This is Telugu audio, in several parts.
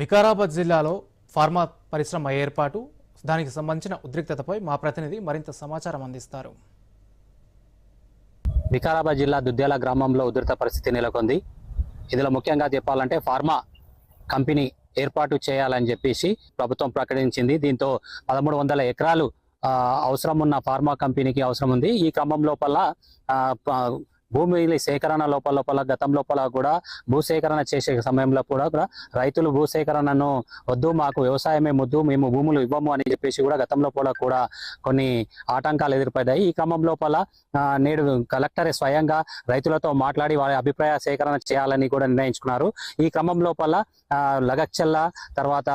వికారాబాద్ జిల్లాలో ఫార్మా పరిశ్రమ ఏర్పాటు దానికి సంబంధించిన ఉద్రిక్తతపై మా ప్రతినిధి మరింత సమాచారం అందిస్తారు. వికారాబాద్ జిల్లా దుద్యాల గ్రామంలో ఉధృత పరిస్థితి నెలకొంది. ఇందులో ముఖ్యంగా చెప్పాలంటే ఫార్మా కంపెనీ ఏర్పాటు చేయాలని చెప్పేసి ప్రభుత్వం ప్రకటించింది. దీంతో పదమూడు వందల ఎకరాలు అవసరం ఉన్న ఫార్మా కంపెనీకి అవసరం ఉంది. ఈ క్రమం లోపల భూమి సేకరణ లోపల లోపల గతం లోపల కూడా భూసేకరణ చేసే సమయంలో కూడా కూడా రైతులు భూసేకరణను వద్దు మాకు వ్యవసాయమే ముద్దు మేము భూములు ఇవ్వము అని చెప్పేసి కూడా గతం లోపల కూడా కొన్ని ఆటంకాలు ఎదురుపడ్డాయి. ఈ క్రమం లోపల నేడు కలెక్టరే స్వయంగా రైతులతో మాట్లాడి వారి అభిప్రాయ సేకరణ చేయాలని కూడా నిర్ణయించుకున్నారు. ఈ క్రమం లోపల లగచ్చల్ల తర్వాత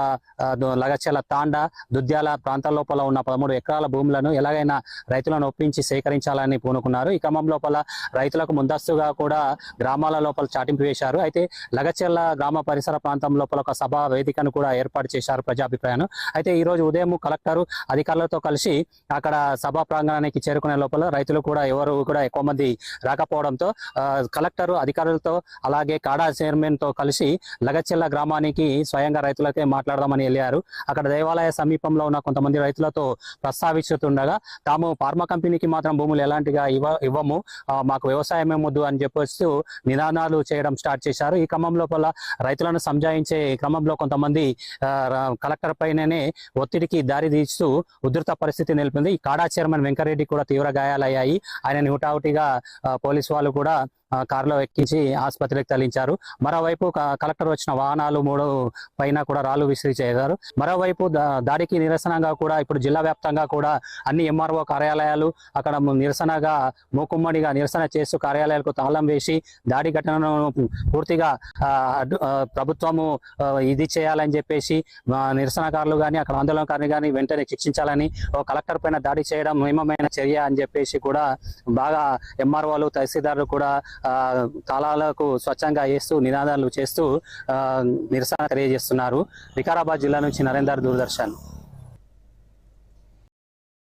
లగచ్చల్ల తాండ దుద్యాల ప్రాంతాల లోపల ఉన్న పదమూడు ఎకరాల భూములను ఎలాగైనా రైతులను ఒప్పించి సేకరించాలని పూనుకున్నారు. ఈ క్రమం లోపల రైతులకు ముందస్తుగా కూడా గ్రామాల లోపల చాటింపు వేశారు. అయితే లగచెల్ల గ్రామ పరిసర ప్రాంతం లోపల ఒక సభా వేదికను కూడా ఏర్పాటు చేశారు ప్రజాభిప్రాయం అయితే ఈ రోజు ఉదయం కలెక్టర్ అధికారులతో కలిసి అక్కడ సభా ప్రాంగణానికి చేరుకునే లోపల రైతులు కూడా ఎవరు కూడా ఎక్కువ మంది రాకపోవడంతో కలెక్టర్ అధికారులతో అలాగే కాడా చైర్మన్తో కలిసి లగచెల్ల గ్రామానికి స్వయంగా రైతులకే మాట్లాడదామని వెళ్ళారు. అక్కడ దేవాలయ సమీపంలో ఉన్న కొంతమంది రైతులతో ప్రస్తావిస్తుండగా తాము ఫార్మా కంపెనీకి మాత్రం భూములు ఎలాంటిగా ఇవ్వ ఇవ్వము మాకు వ్యవసాయ వ్యవసాయమే ముద్దు అని చెప్పేస్తూ నినాదాలు చేయడం స్టార్ట్ చేశారు. ఈ క్రమం లోపల రైతులను సంజాయించే క్రమంలో కొంతమంది కలెక్టర్ పైననే ఒత్తిడికి దారి తీస్తూ ఉధృత పరిస్థితి నిలిపింది. ఈ కాడా చైర్మన్ వెంకరెడ్డి కూడా తీవ్ర గాయాలయ్యాయి. ఆయన హుటాహుటిగా పోలీసు వాళ్ళు కూడా కారులో ఎక్కించి ఆసుపత్రికి తరలించారు. మరోవైపు కలెక్టర్ వచ్చిన వాహనాలు మూడు పైన కూడా రాళ్ళు విసిరి చేశారు. మరోవైపు దా- దాడికి నిరసనగా కూడా ఇప్పుడు జిల్లా వ్యాప్తంగా కూడా అన్ని ఎంఆర్ఓ కార్యాలయాలు అక్కడ నిరసనగా మూకుమ్మడిగా నిరసన చేస్తూ కార్యాలయాలకు తాళం వేసి దాడి ఘటనను పూర్తిగా ప్రభుత్వము ఇది చేయాలని చెప్పేసి నిరసనకారులు కానీ అక్కడ ఆందోళనకారులు కానీ వెంటనే శిక్షించాలని ఓ కలెక్టర్ పైన దాడి చేయడం నియమమైన చర్య అని చెప్పేసి కూడా బాగా ఎంఆర్ఓలు తహసీల్దార్లు కూడా ఆ, స్వచ్ఛంగా వేస్తూ నినాదాలు చేస్తూ ఆ, నిరసన తెలియజేస్తున్నారు వికారాబాద్ జిల్లా నుంచి నరేందర్ దూరదర్శన్.